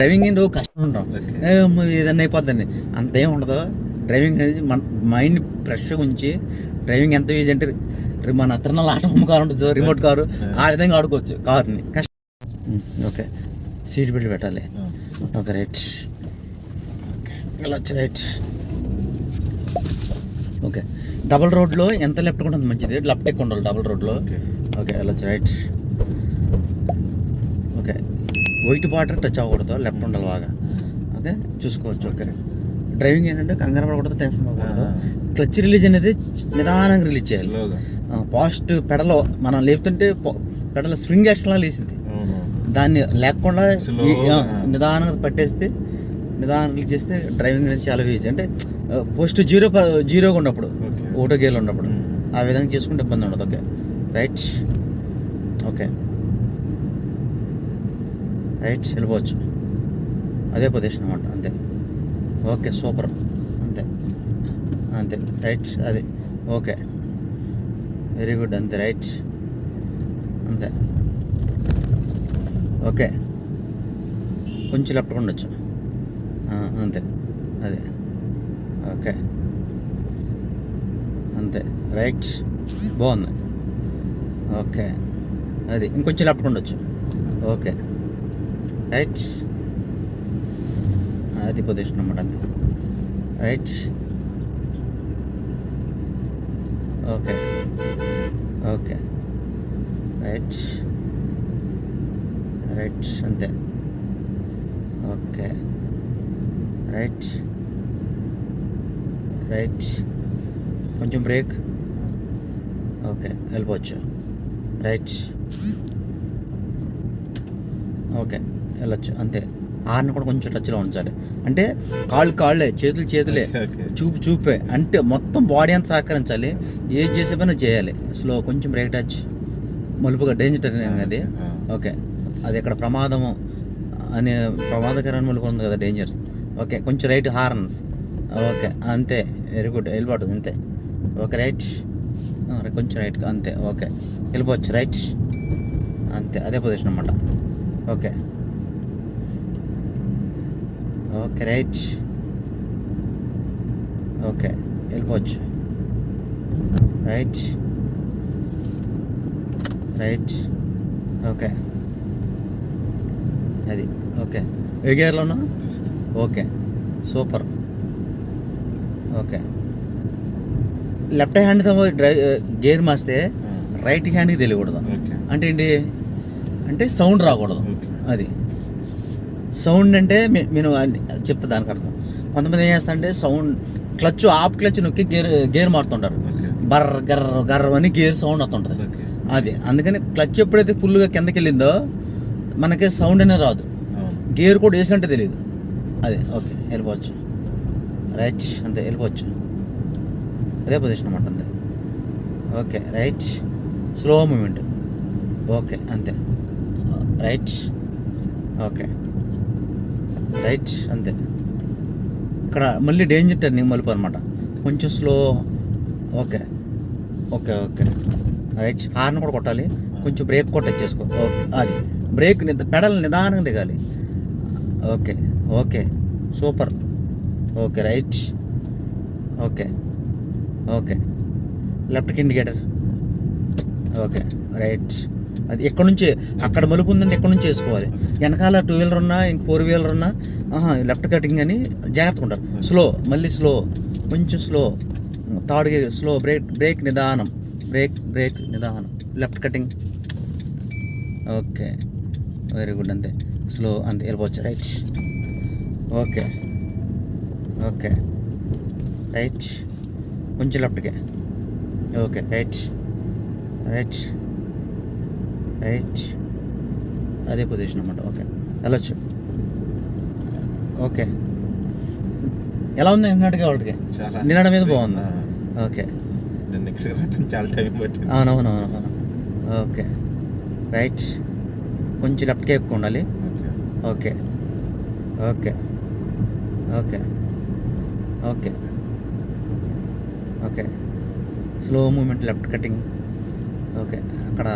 Driving ఏందో కష్టం ఉంటాం ఏదన్నా అయిపోద్దండి. అంతేం ఉండదు. డ్రైవింగ్ అనేది మన మైండ్ ఫ్రెష్గా ఉంచి డ్రైవింగ్ ఎంత ఈజీ అంటే మన అత్తన ఆటో కారు ఉంటుంది రిమోట్ కారు ఆ విధంగా ఆడుకోవచ్చు కార్ని. కష్టం ఓకే. సీట్ బెల్ట్ పెట్టాలి. ఓకే. రైట్ వెళ్ళొచ్చు రైట్ ఓకే. డబుల్ రోడ్లో ఎంత లెఫ్ట్ ఉంటుంది? మంచిది. లెఫ్ట్ ఎక్కువ ఉండాలి డబుల్ రోడ్లో. ఓకే. వెళ్ళొచ్చు రైట్ వైట్ బార్డర్ టచ్ అవ్వకూడదు లెఫ్ట్ ఉండాలి బాగా. ఓకే చూసుకోవచ్చు ఓకే డ్రైవింగ్ ఏంటంటే కంగారు పడకూడదు టెన్షన్ పడకూడదు. క్లచ్ రిలీజ్ అనేది నిదానంగా రిలీజ్ చేయాలి. పాస్ట్ పెడలో మనం లేపుతుంటే పెడల స్ప్రింగ్ యాక్షన్లా అవును. దాన్ని లేకుండా. నిదానంగా పట్టేస్తే నిదానంగా రిలీజ్ చేస్తే డ్రైవింగ్ అనేది చాలా ఈజీ అంటే పోస్ట్ జీరో జీరోగా ఉన్నప్పుడు. ఓటో గేర్లు ఉన్నప్పుడు Mm. ఆ విధంగా చేసుకుంటే ఇబ్బంది ఉండదు ఓకే రైట్ ఓకే రైట్ వెళ్ళిపోవచ్చు. అదే పొజిషన్ అనమాట అంతే. ఓకే సూపర్ అంతే. అంతే. రైట్ అది. ఓకే వెరీ గుడ్ అంతే. రైట్ అంతే. ఓకే కొంచెం లెఫ్ట్ ఉండొచ్చు. అంతే. అదే. ఓకే అంతే. రైట్ బాగుంది. ఓకే అది. ఇంకొంచెం లెఫ్ట్ ఉండొచ్చు. ఓకే రైట్ అది పొజిషన్ అనమాట అంతే. Right okay okay right right అంతే. ఓకే రైట్ రైట్ కొంచెం బ్రేక్ ఓకే వెళ్ళిపోవచ్చు రైట్ ఓకే వెళ్ళొచ్చు అంతే. హార్న్ కూడా కొంచెం టచ్లో ఉంచాలి. అంటే కాళ్ళు కాళ్ళే చేతులు చేతులే. చూపు చూపే. అంటే మొత్తం బాడీ అంతా సహకరించాలి. ఏది చేసే పని చేయాలి. స్లో కొంచెం బ్రేక్ టచ్ మలుపుగా డేంజర్ టర్నింగ్ అది. ఓకే. అది ఇక్కడ ప్రమాదము అనే ప్రమాదకరమైన మలుపు ఉంది కదా డేంజర్ ఓకే కొంచెం రైట్ హార్న్స్ ఓకే అంతే. వెరీ గుడ్ వెళ్ళిపోతుంది అంతే. ఓకే రైట్ కొంచెం రైట్ అంతే. ఓకే. వెళ్ళిపోవచ్చు రైట్ అంతే. అదే పొజిషన్ అన్నమాట. ఓకే. Okay right. ఓకే వెళ్ళిపోవచ్చు. రైట్. రైట్. ఓకే. అది ఓకే. ఏ గేర్లో ఉన్నా ఓకే సూపర్. ఓకే. లెఫ్ట్ హ్యాండ్తో డ్రై గేర్ మార్స్తే రైట్ హ్యాండ్కి తెలియకూడదు. అంటే ఏంటి? అంటే సౌండ్ రాకూడదు. అది. సౌండ్ అంటే నేను చెప్తా దానికి అర్థం. కొంతమంది ఏం చేస్తా అంటే సౌండ్ క్లచ్ ఆఫ్ క్లచ్ నొక్కి గేర్ గేర్ మారుతుంటారు. బర్ర గర్ర గర్ర అని గేర్ సౌండ్ వస్తుంటుంది. అది అందుకని క్లచ్ ఎప్పుడైతే ఫుల్గా కిందకి వెళ్ళిందో మనకి సౌండ్ అనేది రాదు. గేర్ కూడా వేసినట్టే తెలియదు. అదే ఓకే వెళ్ళిపోవచ్చు. రైట్ అంతే వెళ్ళిపోవచ్చు. అదే పొజిషన్ అన్నమాట అంతే. Okay right. Slow moment. Okay అంతే. రైట్. ఓకే. రైట్ అంతే. ఇక్కడ మళ్ళీ డేంజర్ టర్నింగ్ మలుపు అనమాట కొంచెం slow okay. Okay okay. Right horn కూడా కొట్టాలి. కొంచెం బ్రేక్ కూడా ఓకే అది. బ్రేక్ నిద పెడల్ నిదానంగా దిగాలి. Okay okay. Super okay right okay okay. లెఫ్ట్కి ఇండికేటర్ ఓకే రైట్ అది ఎక్కడి నుంచి అక్కడ మలుపు ఉందంటే ఎక్కడి నుంచి వేసుకోవాలి? వెనకాల టూ వీలర్ ఉన్నా ఇంక ఫోర్ వీలర్ ఉన్నా ఆహా లెఫ్ట్ కటింగ్ అని జాగ్రత్తగా ఉంటారు స్లో మళ్ళీ స్లో కొంచెం slow third gear slow brake brake నిదానం బ్రేక్ బ్రేక్ నిదానం. Left cutting okay very good అంతే. స్లో అంతే. వెళ్ళిపోవచ్చు రైట్ ఓకే ఓకే రైట్ కొంచెం లెఫ్ట్కే ఓకే రైట్ రైట్ రైట్ అదే పొజిషన్ అన్నమాట. ఓకే వెళ్ళొచ్చు. ఓకే ఎలా ఉంది నిన్నటిగా వాళ్ళకి? చాలా. నిన్నడ మీద బాగుంది. ఓకే చాలా టైం పట్టింది. అవునవునవును. ఓకే రైట్ కొంచెం లెఫ్ట్కే ఎక్కువ ఉండాలి. Okay. Okay okay okay okay slow moment left cutting okay అక్కడ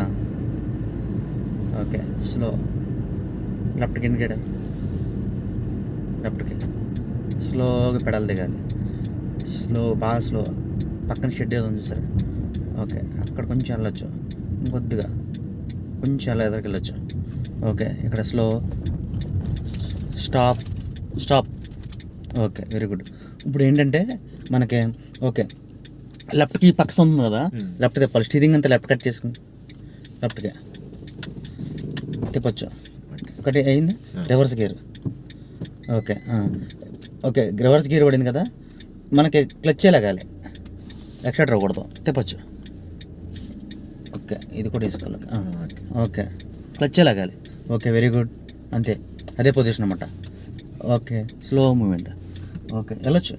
ఓకే స్లో లెఫ్ట్ ఇండికేటర్ లెఫ్ట్కి స్లోగా పెడల్ దిగాలి స్లో బాగా స్లో పక్కన షెడ్ ఏదో ఉంది సరే ఓకే అక్కడ కొంచెం వెళ్ళొచ్చు ఇంకొద్దిగా కొంచెం అలా ఎదురుకి వెళ్ళొచ్చు ఓకే ఇక్కడ slow stop stop okay very good ఇప్పుడు ఏంటంటే మనకి ఓకే లెఫ్ట్కి పక్క ఉంది కదా. లెఫ్ట్ తిప్పాలి స్టీరింగ్ అంతా లెఫ్ట్ కట్ చేసుకుని లెఫ్ట్కి తిప్పొచ్చు ఒకటి అయింది. Reverse gear okay. Okay reverse gear పడింది కదా. మనకి క్లచ్ లాగాలి. ఎక్స్ట్రా రాకూడదు. తిప్పొచ్చు ఓకే ఇది కూడా వేసుకోవాలి. ఓకే. ఓకే క్లచ్ లాగాలి. ఓకే వెరీ గుడ్ అంతే. అదే పొజిషన్ అనమాట ఓకే స్లో మూమెంట్ ఓకే వెళ్ళొచ్చు.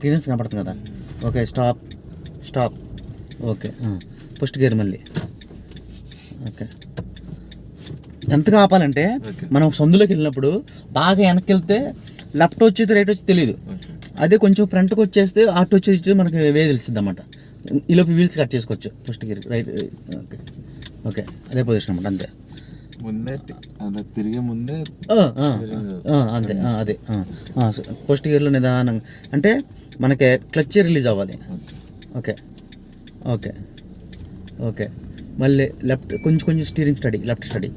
క్లియరెన్స్ కనపడుతుంది కదా. Okay stop stop okay first gear మళ్ళీ. ఓకే. ఎంతగా ఆపాలంటే. మనం సందులోకి వెళ్ళినప్పుడు బాగా వెనక్కి వెళ్తే లెఫ్ట్ వచ్చేది రైట్ వచ్చి తెలియదు అదే కొంచెం ఫ్రంట్కి వచ్చేస్తే ఆటో వచ్చేసి మనకి వే తెలిసింది అనమాట ఈలోపు వీల్స్ కట్ చేసుకోవచ్చు. First gear right okay. Okay. అదే పొజిషన్ అనమాట అంతే. ముందే తిరిగే ముందే అంతే అదే ఫస్ట్ గేర్లో నిదానంగా అంటే మనకి క్లచ్ రిలీజ్ అవ్వాలి. ఓకే. ఓకే. ఓకే. మళ్ళీ లెఫ్ట్ కొంచెం కొంచెం steering steady left steady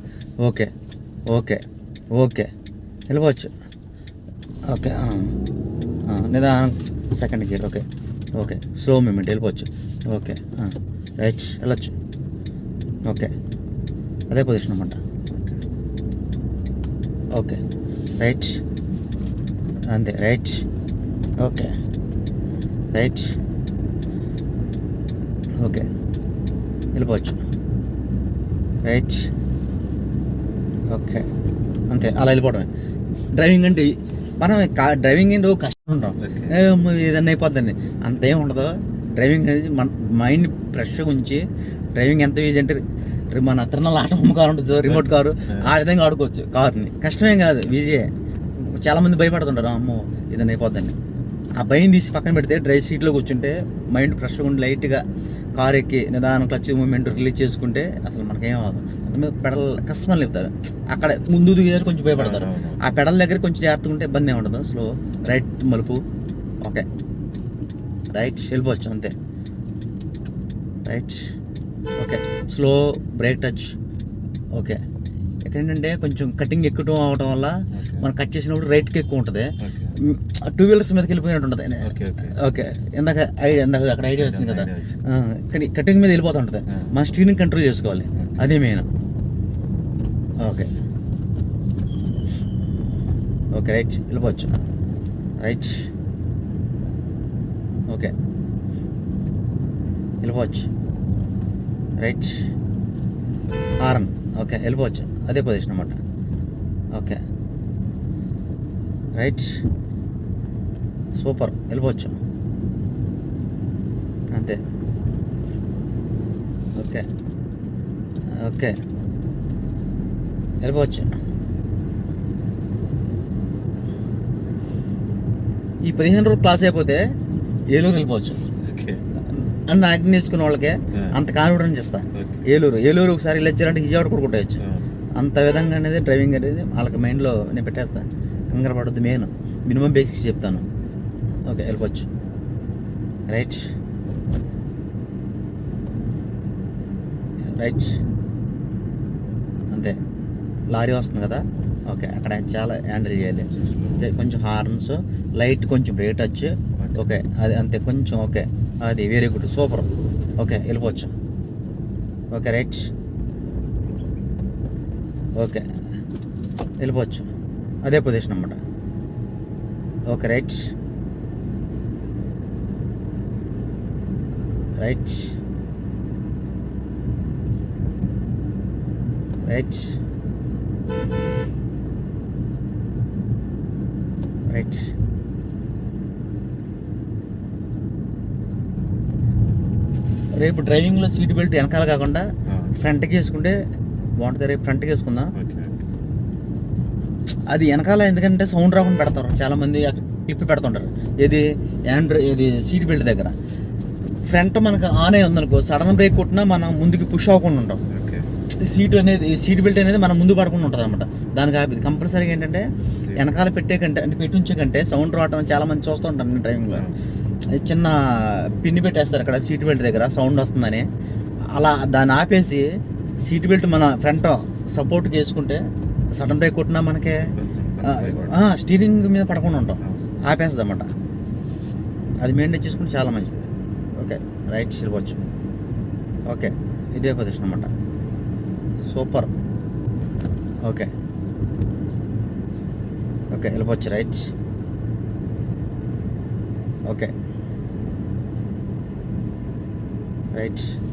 okay. Okay. Okay. వెళ్ళిపోవచ్చు. ఓకే. నిదానం second gear okay. Okay. Slow moment వెళ్ళిపోవచ్చు. ఓకే. రైట్ వెళ్ళచ్చు. ఓకే. అదే పొజిషన్ అనమాట ఓకే. రైట్ అంతే. Right okay. Right okay. వెళ్ళిపోవచ్చు. Right okay. అంతే అలా వెళ్ళిపోవడమే. డ్రైవింగ్ అంటే మనం డ్రైవింగ్ ఏంటో కష్టం ఉంటాం ఏదన్నా అయిపోద్దండి. అంతేం ఉండదు. డ్రైవింగ్ అనేది మన మైండ్ ఫ్రెష్గా ఉంచి డ్రైవింగ్ ఎంత ఈజీ అంటే మన అత్తనాలు ఆట కారు ఉంటుంది రిమోట్ కారు ఆ విధంగా ఆడుకోవచ్చు కార్ని కష్టమేం కాదు ఈజీయే చాలా మంది భయపడుతుంటారు అమ్మో ఏదైనా అయిపోద్దని ఆ భయం తీసి పక్కన పెడితే డ్రైవ్ సీట్లో కూర్చుంటే మైండ్ ఫ్రెష్గా ఉండి లైట్గా కార్ ఎక్కి నిదానం క్లచ్ మూమెంట్ రిలీజ్ చేసుకుంటే అసలు మనకేం అవ్వదు. మీద పెడల్ కష్టమని చెప్తారు. అక్కడ ముందు దిగారు కొంచెం భయపడతారు. ఆ పెడల్ దగ్గర కొంచెం జాగ్రత్తగా ఉంటే ఇబ్బంది ఏమి ఉండదు. స్లో రైట్ మలుపు. ఓకే. రైట్ వెళ్ళిపోవచ్చు అంతే. Right. Okay. Slow brake touch. Okay. ఇక్కడ ఏంటంటే కొంచెం కటింగ్ ఎక్కువ అవడం వల్ల. మనం కట్ చేసినప్పుడు రైట్కి ఎక్కువ ఉంటుంది. టూ వీలర్స్ మీదకి వెళ్ళిపోయినట్టు ఉంటుంది. ఓకే ఇందాక ఐడియా ఇందాక అక్కడ ఐడియా వచ్చింది కదా. కటింగ్ మీద వెళ్ళిపోతూ ఉంటుంది. మన స్టీరింగ్ కంట్రోల్ చేసుకోవాలి. అదే మెయిన్. ఓకే. ఓకే రైట్ వెళ్ళిపోవచ్చు. రైట్. ఓకే. వెళ్ళిపోవచ్చు. రైట్. ఆర్ఎన్ ఓకే వెళ్ళిపోవచ్చు. అదే పొజిషన్ అనమాట ఓకే. రైట్. సూపర్ వెళ్ళిపోవచ్చు. అంతే. ఓకే. ఓకే. వెళ్ళిపోవచ్చు. ఈ పదిహేను రోజులు క్లాస్ అయిపోతే ఏలూరు వెళ్ళిపోవచ్చు. అన్న యాక్టింగ్ నేర్చుకున్న వాళ్ళకే అంత కాన్ఫిడెన్స్ ఇస్తా. ఓకే. ఏలూరు ఏలూరు ఒకసారి వెళ్ళొచ్చారంటే విజయవాడ కూడా కొట్టవచ్చు అంత విధంగా అనేది డ్రైవింగ్ అనేది వాళ్ళకి మైండ్లో నేను పెట్టేస్తా. కంగారు పడద్దు మెయిన్. మినిమం బేసిక్స్ చెప్తాను. ఓకే వెళ్ళిపోవచ్చు. రైట్. రైట్. లారీ వస్తుంది కదా. ఓకే అక్కడ చాలా హ్యాండిల్ చేయాలి. కొంచెం హార్న్స్ లైట్ కొంచెం బ్రేక్ టచ్ ఓకే అది అంతే కొంచెం ఓకే అది వెరీ గుడ్ సూపర్. ఓకే వెళ్ళిపోవచ్చు. Okay right. ఓకే వెళ్ళిపోవచ్చు. అదే పొజిషన్ అనమాట okay right. Right. Right. Right రేపు డ్రైవింగ్లో సీట్ బెల్ట్ వెనకాల కాకుండా ఫ్రంట్కి వేసుకుంటే బాగుంటుంది. రేపు ఫ్రంట్కి వేసుకుందాం. అది వెనకాల ఎందుకంటే సౌండ్ రాకుండా పెడతారు. చాలా మంది అక్కడ తిప్పి పెడుతుంటారు. ఏది యాండ్రో ఇది సీట్ బెల్ట్ దగ్గర. ఫ్రంట్ మనకు ఆన్ అయి ఉందనుకో సడన్ బ్రేక్ కొట్టినా మనం ముందుకు పుష్ అవ్వకుండా ఉంటాం. సీట్ అనేది సీట్ బెల్ట్ అనేది మనం ముందు పడకుండా ఉంటుంది అనమాట దానికి ఆపేది కంపల్సరీగా ఏంటంటే వెనకాల పెట్టే కంటే అంటే పెట్టి ఉంచే కంటే సౌండ్ రావటం చాలా మంది చూస్తూ ఉంటాను నేను డ్రైవింగ్లో చిన్న పిన్ని పెట్టేస్తారు అక్కడ సీట్ బెల్ట్ దగ్గర సౌండ్ వస్తుందని. అలా దాన్ని ఆపేసి సీట్ బెల్ట్ మన ఫ్రంట్ సపోర్ట్కి వేసుకుంటే సడన్ బ్రేక్ కొట్టినా మనకే స్టీరింగ్ మీద పడకుండా ఉంటాం. ఆపేస్తుంది అన్నమాట. అది మెయింటైన్ చేసుకుంటే చాలా మంచిది. ఓకే రైట్ వెళ్ళిపోవచ్చు ఓకే ఇదే పొజిషన్ అన్నమాట. సూపర్. ఓకే. ఓకే వెళ్ళిపోవచ్చు రైట్. ఓకే. రైట్.